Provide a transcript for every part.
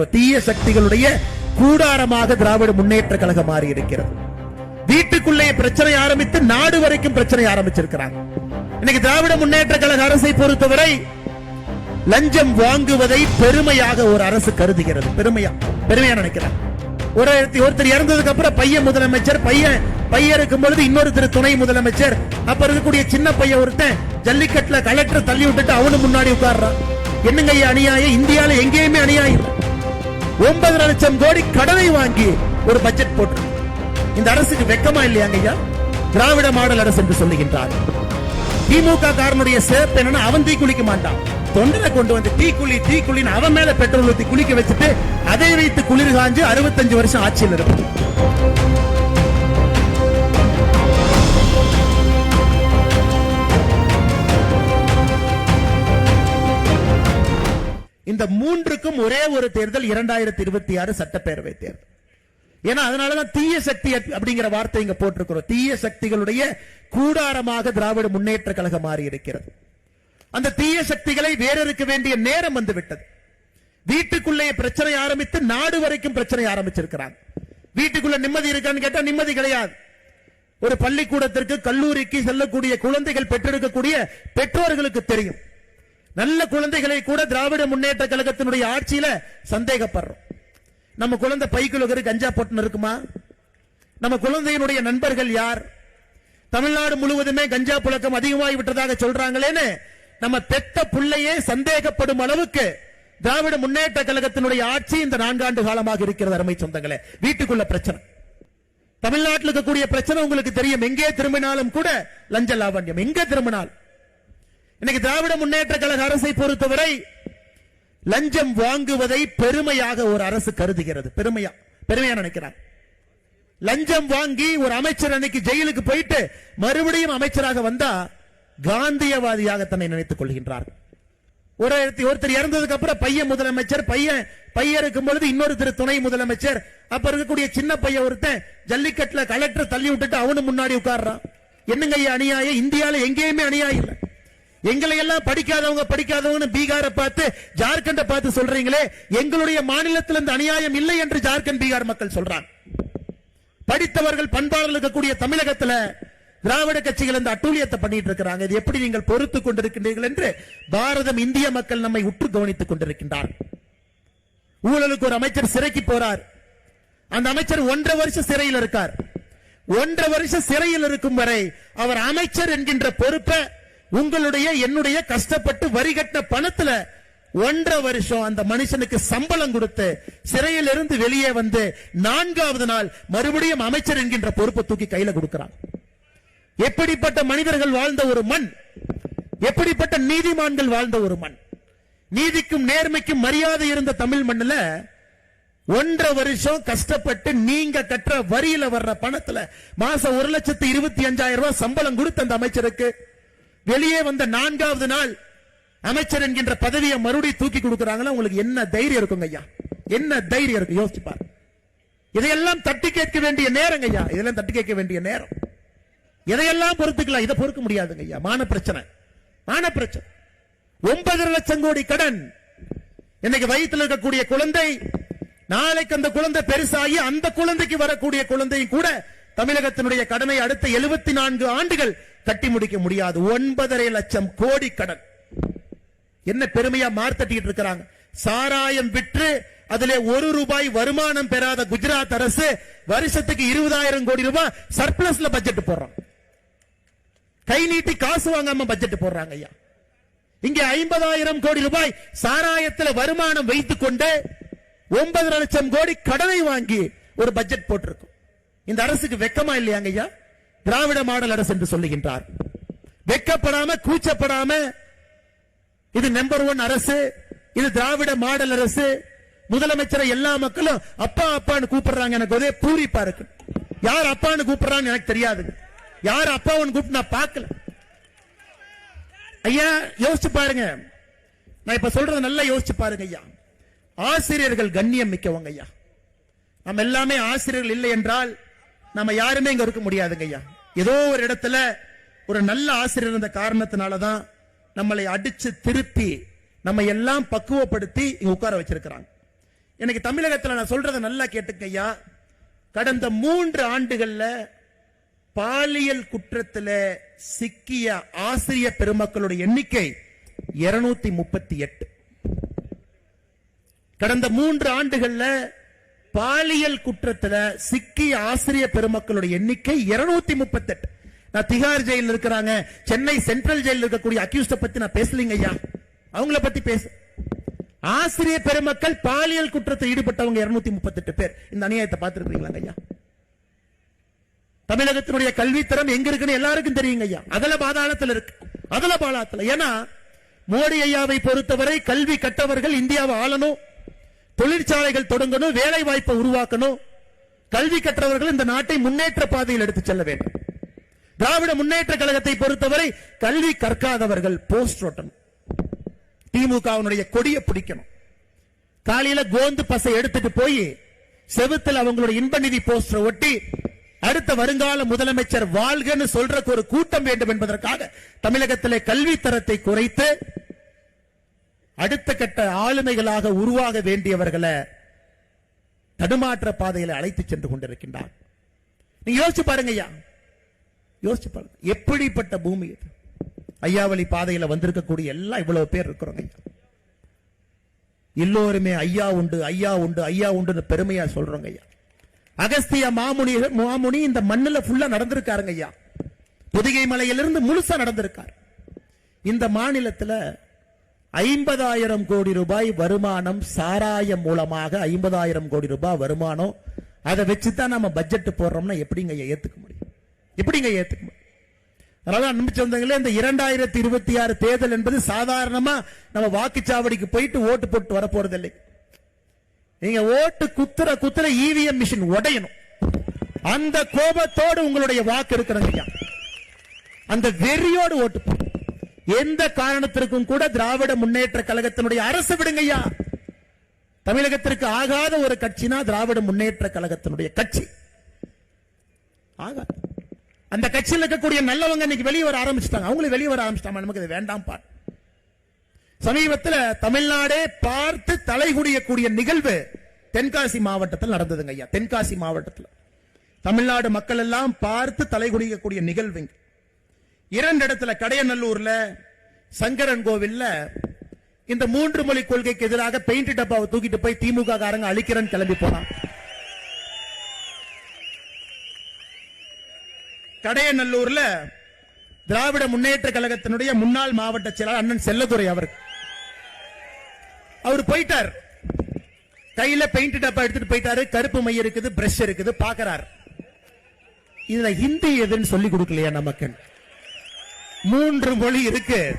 தீய சக்திகளுடைய கூடாரமாக திராவிட முன்னேற்ற கழகம் மாறி இருக்கிறது. வீட்டுக்குள்ளே பிரச்சனை ஆரம்பித்து நாடு வரைக்கும் பிரச்சனை ஆரம்பிச்சிருக்கிறாங்க இன்னைக்கு திராவிட முன்னேற்ற கழக அரசை பொறுத்தவரை லஞ்சம் வாங்குவதை பெருமையாக ஒரு அரசு கருதுகிறது. பெருமையா? பெருமையா நினைக்கிறாங்க ஒரு ஒருத்தர் இறந்ததுக்கு அப்புறம் பையன் முதலமைச்சர் பையன் பையன் இருக்கும் பொழுது இன்னொருத்தர் துணை முதலமைச்சர் அப்ப இருக்கக்கூடிய சின்ன பையன் ஒருத்தன் ஜல்லிக்கட்டுல கலெக்டர் தள்ளி விட்டுட்டு அவனு முன்னாடி உட்கார்றான். என்னங்க ஐயா அநியாயம்? இந்தியால எங்கேயுமே அநியாயம் ஒன்பது லட்சம் கோடி கடனை வாங்கி ஒரு பட்ஜெட் போட்டு. இந்த அரசுக்கு வெக்கமா இல்லையாங்க ஐயா திராவிட மாடல் அரசு என்று சொல்லுகின்றார். திமுக காரனுடைய சிறப்பு என்னன்னா அவன் தீ குளிக்க மாட்டான். தொண்டனை கொண்டு வந்து தீ குளி தீ குளின்னு அவன் மேல பெட்ரோல் ஊற்றி குளிக்க வச்சுட்டு அதை வைத்து குளிர் காஞ்சு அறுபத்தஞ்சு வருஷம் ஆட்சியில் இருக்கும் இந்த மூன்றுக்கும் ஒரே ஒரு தேர்தல் இரண்டாயிரத்தி இருபத்தி ஆறு சட்டப்பேரவை தேர்தல். ஏன்னா அதனாலதான் தீய சக்தி அப்படிங்கிற வார்த்தை இங்க போட்டிருக்கிறோம். தீய சக்திகளுடைய கூடாரமாக திராவிட முன்னேற்ற கழகம் மாறி இருக்கிறது. அந்த தீய சக்திகளை வேறறுக்க வேண்டிய நேரம் வந்து விட்டது. வீட்டுக்குள்ளே பிரச்சனை ஆரம்பித்து நாடு வரைக்கும் பிரச்சனை ஆரம்பிச்சிருக்கிறாங்க. வீட்டுக்குள்ள நிம்மதி இருக்கான்னு கேட்டா நிம்மதி கிடையாது. ஒரு பள்ளிக்கூடத்திற்கு கல்லூரிக்கு செல்லக்கூடிய குழந்தைகள் பெற்றெடுக்கக்கூடிய பெற்றோர்களுக்கு தெரியும். நல்ல குழந்தைகளை கூட திராவிட முன்னேற்ற கழகத்தினுடைய ஆட்சியில சந்தேகப்படுறோம். நம்ம குழந்தை பைக்குள்ள கஞ்சா பொட்டுன்னு இருக்குமா? நம்ம குழந்தையினுடைய நண்பர்கள் யார்? தமிழ்நாடு முழுவதுமே கஞ்சா புழக்கம் அதிகமாகி விட்டதாக சொல்றாங்களேன்னு நம்ம பெத்த பிள்ளையே சந்தேகப்படும் அளவுக்கு திராவிட முன்னேற்ற கழகத்தினுடைய ஆட்சி இந்த நான்காண்டு காலமாக இருக்கிறது அருமை சொந்தங்களே. வீட்டுக்குள்ள பிரச்சனை. தமிழ்நாட்டில் இருக்கக்கூடிய பிரச்சனை உங்களுக்கு தெரியும். எங்கே திரும்பினாலும் கூட லஞ்ச லாவண்யம். எங்கே திரும்பினாலும். இன்னைக்கு திராவிட முன்னேற்ற கழக அரசை பொறுத்தவரை லஞ்சம் வாங்குவதை பெருமையாக ஒரு அரசு கருதுகிறது. பெருமையா? பெருமையா நினைக்கிறார். லஞ்சம் வாங்கி ஒரு அமைச்சர் அன்னைக்கு ஜெயிலுக்கு போயிட்டு மறுபடியும் அமைச்சராக வந்தா காந்தியவாதியாக தன்னை நினைத்துக் கொள்கின்றார். ஒரு ஒருத்தர் இறந்ததுக்கு அப்புறம் பையன் முதலமைச்சர் பையன் பையன் இருக்கும் பொழுது இன்னொருத்தர் துணை முதலமைச்சர் அப்ப இருக்கக்கூடிய சின்ன பையன் ஒருத்தன் ஜல்லிக்கட்டுல கலெக்டர் தள்ளி விட்டுட்டு அவனு முன்னாடி உட்கார்றான். என்னங்க ஐயா அநியாயம்? இந்தியால எங்கேயுமே அநியாயம் இல்லை. எங்களை எல்லாம் படிக்காதவங்க படிக்காதவங்க பீகாரை பார்த்து ஜார்க்கண்டை பார்த்து சொல்றீங்களே எங்களுடைய மாநிலத்தில் இந்த அநியாயம் இல்லை என்று ஜார்க்கண்ட் பீகார் மக்கள் சொல்றாங்க. படித்தவர்கள் பண்பாளர்கள் இருக்கக்கூடிய தமிழகத்துல திராவிட கட்சிகள் இந்த அட்டூழியத்தை பண்ணிட்டு இருக்கிறாங்க. இது எப்படி நீங்கள் பொறுத்துக் கொண்டிருக்கின்றீர்கள் என்று பாரதம் இந்திய மக்கள் நம்மை உற்று கவனித்துக் கொண்டிருக்கின்றார். ஊழலுக்கு ஒரு அமைச்சர் சிறைக்கு போறார். அந்த அமைச்சர் ஒன்றரை வருஷம் சிறையில் இருக்கார். ஒன்றரை வருஷம் சிறையில் இருக்கும் வரை அவர் அமைச்சர் என்கின்ற பொறுப்பை உங்களுடைய என்னுடைய கஷ்டப்பட்டு வரி கட்ட பணத்துல ஒன்றரை வருஷம் அந்த மனுஷனுக்கு சம்பளம் கொடுத்து சிறையில் இருந்து வெளியே வந்து நான்காவது நாள் மறுபடியும் அமைச்சர் என்கின்ற பொறுப்பை தூக்கி கையில கொடுக்கிறான். எப்படிப்பட்ட மனிதர்கள் வாழ்ந்த ஒரு மண்? எப்படிப்பட்ட நீதிமான்கள் வாழ்ந்த ஒரு மண்? நீதிக்கும் நேர்மைக்கும் மரியாதை இருந்த தமிழ் மண்ணுல ஒன்றரை வருஷம் கஷ்டப்பட்டு நீங்க கட்டுற வரியில வர்ற பணத்துல மாசம் ஒரு லட்சத்து இருபத்தி அஞ்சாயிரம் ரூபாய் சம்பளம் கொடுத்த அந்த அமைச்சருக்கு வெளியே வந்த நான்காவது நாள் அமைச்சர் என்கின்ற பதவியை மறுபடி தூக்கி கொடுக்கறாங்களா? உங்களுக்கு என்ன தைரியம் இருக்குங்க ஐயா? என்ன தைரியம் இருக்கு? யோசிச்சு பாரு. இதையெல்லாம் தட்டி கேட்க வேண்டிய நேரங்க ஐயா. இதெல்லாம் தட்டி கேட்க வேண்டிய நேரம். எதையெல்லாம் பொறுத்துக்கலாம். இதை பொறுக்க முடியாதுங்க ஐயா. மான பிரச்சனை. மான பிரச்சனை. ஒன்பதரை லட்சம் கோடி கடன். இன்னைக்கு வயிற்றில் இருக்கக்கூடிய குழந்தை நாளைக்கு அந்த குழந்தை பெருசாகி அந்த குழந்தைக்கு வரக்கூடிய குழந்தையும் கூட தமிழகத்தினுடைய கடனை அடுத்த எழுபத்தி நான்கு ஆண்டுகள் கட்டி முடிக்க முடியாது. ஒன்பதரை லட்சம் கோடி கடன். என்ன பெருமையா மார்த்தட்டிட்டு இருக்கிறாங்க. சாராயம் விற்று அதிலே ஒரு ரூபாய் வருமானம் பெறாத குஜராத் அரசு வருஷத்துக்கு இருபதாயிரம் கோடி ரூபாய் சர்ப்ளஸ்ல பட்ஜெட் போடுறான். கை நீட்டி காசு வாங்காம பட்ஜெட் போடுறாங்க ஐயா. இங்கே ஐம்பதாயிரம் கோடி ரூபாய் சாராயத்துல வருமானம் வைத்துக் கொண்டு ஒன்பது லட்சம் கோடி கடனை வாங்கி ஒரு பட்ஜெட் போட்டிருக்கும். இந்த அரசுக்கு வெக்கமா இல்லையாங்க ஐயா? திராவிட மாடல் அரசு என்று சொல்லுகின்றார். வெக்கப்படாம கூச்சப்படாம இது நம்பர் ஒன் அரசு இது திராவிட மாடல் அரசு முதலமைச்சரை எல்லா மக்களும் அப்பா அப்பான்னு கூப்பிடுறாங்க எனக்கு ஒரே பூரிப்பா இருக்கு. யார் அப்பான்னு கூப்பிடுறான்னு எனக்கு தெரியாதுங்க யார் அப்பாவுன்னு கூப்பிட்டு நான் பார்க்கல. ஐயா யோசிச்சு பாருங்க. நான் இப்ப சொல்றது நல்லா யோசிச்சு பாருங்க ஐயா. ஆசிரியர்கள் கண்ணியம் மிக்கவங்க ஐயா. நம்ம எல்லாமே ஆசிரியர்கள் இல்லை என்றால் நம்ம யாருமே இங்க இருக்க முடியாதுங்க ஐயா. ஏதோ ஒரு இடத்துல ஒரு நல்ல ஆசிரியர் இருந்த காரணத்தினாலதான் நம்மளை அடிச்சு திருப்பி நம்ம எல்லாம் பக்குவப்படுத்தி இங்க உட்கார வச்சிருக்கிறாங்க. எனக்கு தமிழகத்தில் நான் சொல்றதை நல்லா கேட்டுக்கையா கடந்த மூன்று ஆண்டுகள்ல பாலியல் குற்றத்தில் சிக்கிய ஆசிரிய பெருமக்களுடைய எண்ணிக்கை 238 முப்பத்தி எட்டு. கடந்த மூன்று ஆண்டுகள்ல பாலியல் குற்றத்துல சிக்கி ஆசிரிய பெருமக்களுடைய எண்ணிக்கை 238 முப்பத்தெட்டு. நான் திகார் ஜெயில இருக்கிறாங்க. சென்னை சென்ட்ரல் ஜெயில இருக்கக்கூடிய அக்யூஸ்ட பத்தி நான் பேசலீங்க ஐயா. அவங்கள பத்தி பேச. ஆசிரிய பெருமக்கள் பாலியல் குற்றத்தில் ஈடுபட்டவங்க இருநூத்தி முப்பத்தி எட்டு பேர். இந்த அநியாயத்தை பார்த்திருக்கீங்களா ஐயா? தமிழகத்தினுடைய கல்வித்தரம் எங்க இருக்குன்னு எல்லாருக்கும் தெரியுங்க ஐயா. அதல பாதாளத்துல இருக்கு. அதல பாதாளத்துல. ஏன்னா மோடி ஐயாவை பொறுத்தவரை கல்வி கட்டவர்கள் இந்தியாவை ஆளணும். தொழிற்சாலைகள் தொடங்கணும் வேலை வாய்ப்பை உருவாக்கணும். கல்வி கற்றவர்கள் இந்த நாட்டை முன்னேற்ற பாதையில் எடுத்து செல்ல வேண்டும். திராவிட முன்னேற்ற கழகத்தை பொறுத்தவரை கல்வி கற்காதவர்கள் போஸ்ட் ஓட்டணும் திமுகவினுடைய கொடியை பிடிக்கணும். காலையில கோந்து பசை எடுத்துட்டு போய் செவுத்துல அவங்களுடைய இன்ப நிதி போஸ்டர் ஒட்டி அடுத்த வருங்கால முதலமைச்சர் வாழ்கன்னு சொல்றதுக்கு ஒரு கூட்டம் வேண்டும் என்பதற்காக தமிழகத்திலே கல்வி தரத்தை குறைத்து அடுத்த கட்ட ஆளுமைகளாக உருவாக வேண்டியவர்களை தடுமாற்ற பாதையில அழைத்து சென்று கொண்டிருக்கின்றார். நீங்க யோசிச்சு பாருங்க ஐயா. யோசிச்சு பாருங்க. எப்படிப்பட்ட பூமி இது? ஐயாவளி பாதையில வந்திருக்கக்கூடிய எல்லாம் இவ்வளவு பேர் இருக்கிறோங்க ஐயா. எல்லோருமே ஐயா உண்டு ஐயா உண்டு ஐயா உண்டுன்னு பெருமையா சொல்றோங்க ஐயா. அகஸ்திய மாமுனி மாமுனி இந்த மண்ணுல ஃபுல்லா நடந்திருக்காருங்க ஐயா. பொதிகை மலையிலிருந்து முழுசா நடந்திருக்கார். இந்த மாநிலத்துல ஐம்பதாயிரம் கோடி ரூபாய் வருமானம் சாராயம் மூலமாக ஐம்பதாயிரம் கோடி ரூபாய் வருமானம். அதை வச்சுதான் நம்ம பட்ஜெட் போடுறோம்னா எப்படிங்க ஏத்துக்க முடியும்? எப்படிங்க ஏத்துக்க முடியும்? அதனால அன்பு சொந்தங்களே இந்த இரண்டாயிரத்தி இருபத்தி ஆறு தேர்தல் என்பது சாதாரணமா நம்ம வாக்குச்சாவடிக்கு போயிட்டு ஓட்டு போட்டு வர போறது இல்லை நீங்க ஓட்டு குத்துற குத்துற இவிஎம் மிஷின் உடையணும். அந்த கோபத்தோடு உங்களுடைய வாக்கு இருக்கிறங்க அந்த வெறியோடு ஓட்டு எந்த காரணத்திற்கும் கூட திராவிட முன்னேற்ற கழகத்தினுடைய அரசு விடுங்கய்யா. தமிழகத்திற்கு ஆகாத ஒரு கட்சினா திராவிட முன்னேற்ற கழகத்தினுடைய கட்சி. ஆகாது. அந்த கட்சியில் இருக்கக்கூடிய நல்லவங்க இன்னைக்கு வெளியே வர ஆரம்பிச்சிட்டாங்க. அவங்களும் வெளியே வர ஆரம்பிச்சிட்டாங்க. நமக்கு இது வேண்டாம் பார். சமீபத்தில் தமிழ்நாடே பார்த்து தலைகுடியக்கூடிய நிகழ்வு தென்காசி மாவட்டத்தில் நடந்ததுங்க ஐயா தென்காசி மாவட்டத்தில். தமிழ்நாடு மக்கள் எல்லாம் பார்த்து தலைகுடியக்கூடிய நிகழ்வு இரண்டு இடத்துல கடையநல்லூர்ல சங்கரன் கோவில்ல இந்த மூன்று மொழி கொள்கைக்கு எதிராக பெயிண்ட் டப்பாவை தூக்கிட்டு போய் திமுக காரங்க அழிக்கிறேன்னு கிளம்பி போனான் கடையநல்லூர்ல திராவிட முன்னேற்ற கழகத்தினுடைய முன்னாள் மாவட்ட செயலாளர் அண்ணன் செல்லதுரை அவர். அவர் போயிட்டார். கையில பெயிண்ட் டப்பா எடுத்துட்டு போயிட்டாரு. கருப்பு மை இருக்குது பிரஷ் இருக்குது பாக்குறார் இதுல ஹிந்தி எதுன்னு சொல்லி கொடுக்கலையா நமக்கு மூன்று மொழி இருக்கு.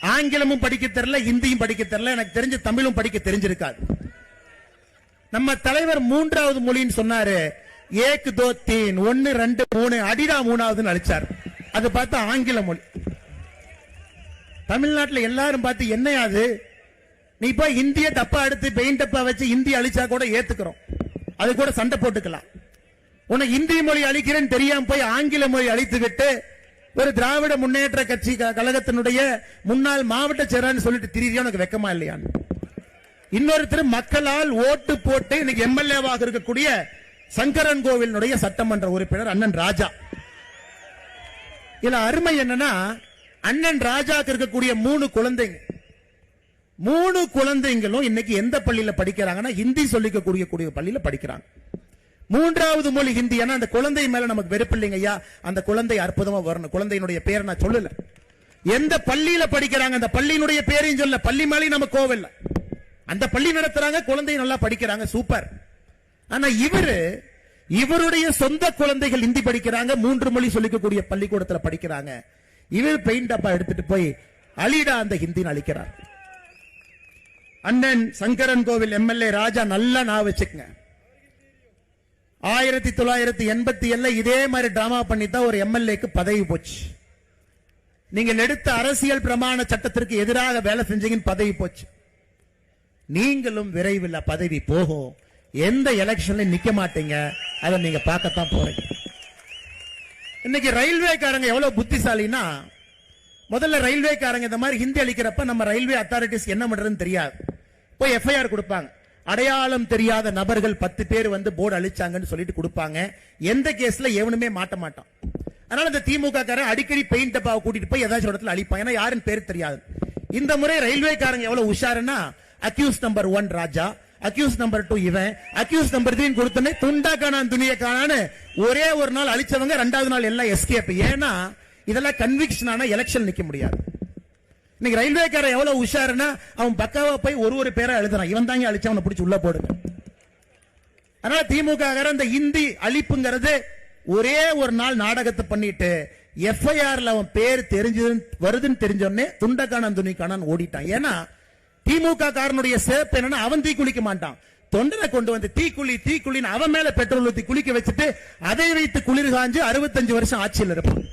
ஆங்கிலமும் படிக்க தெரியல ஹிந்தியும் படிக்க தெரியல. எனக்கு தெரிஞ்ச தமிழும் படிக்க தெரிஞ்சிருக்காது. நம்ம தலைவர் மூன்றாவது மொழின்னு சொன்னாரு. ஏக் தோ தீன். ஒன்னு ரெண்டு மூணு. அடிடா மூணாவதுன்னு அழிச்சார். அது பார்த்தா ஆங்கில மொழி. தமிழ்நாட்டுல எல்லாரும் பார்த்து என்னையாது நீ போய் இந்திய டப்பா எடுத்து பெயிண்ட் டப்பா வச்சு இந்தி அழிச்சா கூட ஏத்துக்கிறோம். அது கூட சண்டை போட்டுக்கலாம். உனக்கு இந்தி மொழி அழிக்கிறேன்னு தெரியாம போய் ஆங்கில மொழி அழித்து விட்டு ஒரு திராவிட முன்னேற்ற கட்சி க- கழகத்தினுடைய முன்னாள் மாவட்ட செயலாளர் சொல்லிட்டு திரியா உனக்கு வெக்கமா இல்லையான்னு இன்னொருத்தர் மக்களால் ஓட்டு போட்டு இன்னைக்கு எம்எல்ஏவாக இருக்கக்கூடிய சங்கரன் கோவிலுடைய சட்டமன்ற உறுப்பினர் அண்ணன் ராஜா. இதுல அருமை என்னன்னா அண்ணன் ராஜாக்கு இருக்கக்கூடிய மூணு குழந்தைங்க. மூணு குழந்தைங்களும் இன்னைக்கு எந்த பள்ளியில படிக்கிறாங்கன்னா ஹிந்தி சொல்லிக்கக்கூடிய கூடிய பள்ளியில படிக்கிறாங்க. மூன்றாவது மொழி ஹிந்தி. ஏன்னா அந்த குழந்தை மேல நமக்கு வெறுப்பு இல்லைங்க ஐயா. அந்த குழந்தை அற்புதமா வரணும். குழந்தையினுடைய பேரை நான் சொல்லல. எந்த பள்ளியில படிக்கிறாங்க அந்த பள்ளியினுடைய பேரையும் சொல்ல பள்ளி மேலேயும் நம்ம கோவில் அந்த பள்ளி நடத்துறாங்க குழந்தை நல்லா படிக்கிறாங்க. சூப்பர். ஆனா இவரு இவருடைய சொந்த குழந்தைகள் ஹிந்தி படிக்கிறாங்க மூன்று மொழி சொல்லிக்கக்கூடிய பள்ளிக்கூடத்துல படிக்கிறாங்க. இவர் பெயிண்ட் டப்பா எடுத்துட்டு போய் அலிடா அந்த ஹிந்தின்னு அழிக்கிறார். அண்ணன் சங்கரன் கோவில் எம்எல்ஏ ராஜா நல்லா நான் வச்சுக்கங்க. ஆயிரத்தி தொள்ளாயிரத்தி எண்பத்தி ஏழுல இதே மாதிரி டிராமா பண்ணி தான் ஒரு எம்எல்ஏக்கு பதவி போச்சு. நீங்கள் எடுத்த அரசியல் பிரமாண சட்டத்திற்கு எதிராக வேலை செஞ்சீங்கன்னு பதவி போச்சு. நீங்களும் விரைவில் பதவி போகும். எந்த எலெக்ஷன்ல நிக்க மாட்டீங்க? அதை நீங்க பார்க்கத்தான் போறீங்க. இன்னைக்கு ரயில்வேக்காரங்க எவ்வளவு புத்திசாலின்னா முதல்ல ரயில்வேக்காரங்க இந்த மாதிரி ஹிந்தி அளிக்கிறப்ப நம்ம ரயில்வே அத்தாரிட்டிஸ் என்ன பண்றதுன்னு தெரியாது. போய் எஃப்ஐஆர் கொடுப்பாங்க. அடையாளம் தெரியாத நபர்கள் பத்து பேர் வந்து போர்டு அழிச்சாங்கன்னு சொல்லிட்டு கொடுப்பாங்க. எந்த கேஸ்ல எவனுமே மாட்ட மாட்டான். அதனால இந்த திமுக காரன் அடிக்கடி பெயிண்ட் டப்பாவை கூட்டிட்டு போய் ஏதாச்சும் ஒரு இடத்துல அழிப்பான். ஏன்னா யாருன்னு பேர் தெரியாது. இந்த முறை ரயில்வே காரங்க எவ்வளவு உஷாருன்னா accused number one Raja. Accused number two இவன். அக்யூஸ் நம்பர் த்ரீ கொடுத்தனே துண்டா காணான் துணிய காணான்னு ஒரே ஒரு நாள் அழிச்சவங்க ரெண்டாவது நாள் எல்லாம் எஸ்கேப் ஏன்னா இதெல்லாம் கன்விக்ஷன் ஆனா எலெக்ஷன் நிக்க முடியாது. இன்னைக்கு ரயில்வேக்காரன் எவ்வளவு உஷாருன்னா அவன் பக்காவா போய் ஒரு ஒரு பேரை எழுதுறான். இவன் தாங்க அழிச்சவனை பிடிச்சி உள்ள போடுங்க அதனால திமுக இந்த இந்தி அழிப்புங்கிறது ஒரே ஒரு நாள் நாடகத்தை பண்ணிட்டு எஃப்ஐஆர்ல அவன் பேர் தெரிஞ்சது வருதுன்னு தெரிஞ்சோடனே துண்டக்கானன் துணிக்கானன் ஓடிட்டான். ஏன்னா திமுக காரனுடைய சேர்ப்பு என்னன்னா அவன் தீ குளிக்க மாட்டான். தொண்டனை கொண்டு வந்து தீக்குழி தீக்குழின்னு அவன் மேல பெட்ரோல் ஊற்றி குளிக்க வச்சுட்டு அதை வைத்து குளிர் காஞ்சு அறுபத்தஞ்சு வருஷம் ஆட்சியில் இருப்பான்.